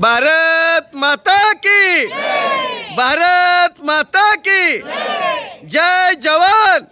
भारत माता की। भारत माता की। जय जवान।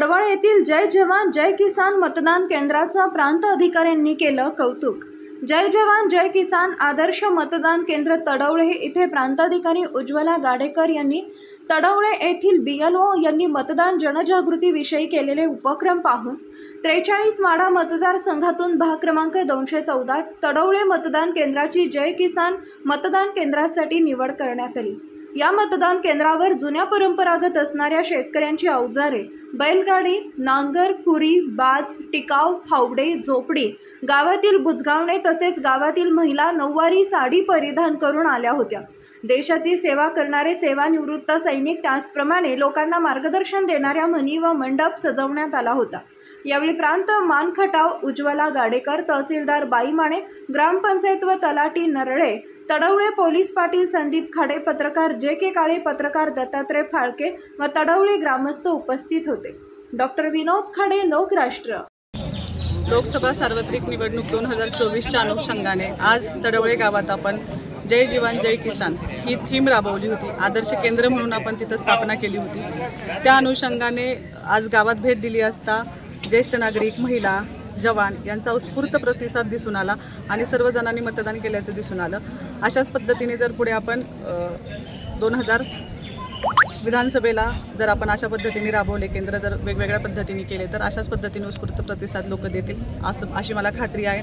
तडवळ येथील जय जवान जय किसान मतदान केंद्राचा प्रांत अधिकाऱ्यांनी केलं कौतुक. जय जवान जय किसान आदर्श मतदान केंद्र तडवळे इथे प्रांताधिकारी उज्ज्वला गाडेकर यांनी तडवळे येथील बी एल ओ यांनी मतदान जनजागृतीविषयी केलेले उपक्रम पाहून त्रेचाळीस माडा मतदारसंघातून भाग क्रमांक दोनशे चौदा तडवळे मतदान केंद्राची जय किसान मतदान केंद्रासाठी निवड करण्यात आली. या मतदान केंद्रावर जुन्या परंपरागत असणाऱ्या शेतकऱ्यांची अवजारे. बैलगाडी नांगर कुरी बाज टिकाव फावडे झोपडी गावातील बुजगावणे तसेच गावातील महिला नऊवारी साडी परिधान करून आल्या होत्या. देशाची सेवा करणारे सेवानिवृत्त सैनिक त्याचप्रमाणे लोकांना मार्गदर्शन देणाऱ्या म्हणी व मंडप सजवण्यात आला होता. यावेळी प्रांत मानखटाव उज्ज्वला गाडेकर तहसीलदार बाईमाणे ग्रामपंचायत व तलाटी नरळे तडवळे पोलीस पाटील संदीप खाडे पत्रकार जे के काळे पत्रकार दत्तात्रय फाळके व तडवळे ग्रामस्थ उपस्थित होते. डॉक्टर विनोद खाडे लोकराष्ट्र. लोकसभा सार्वत्रिक निवडणूक दोन हजार चोवीसच्या अनुषंगाने आज तडवळे गावात आपण जय जीवन जय किसान ही थीम राबवली होती. आदर्श केंद्र म्हणून आपण तिथं स्थापना केली होती. त्या अनुषंगाने आज गावात भेट दिली असता ज्येष्ठ नागरिक महिला जवान यांचा उत्स्फूर्त प्रतिसाद दिसून आला आणि सर्वजणांनी मतदान केल्याचं दिसून आलं. अशाच पद्धतीने जर पुढे आपण दोन हजार विधानसभेला जर आपण अशा पद्धतीने राबवले केंद्र जर वेगवेगळ्या पद्धतीने केले तर अशाच पद्धतीने उत्स्फूर्त प्रतिसाद लोक देतील असं अशी मला खात्री आहे.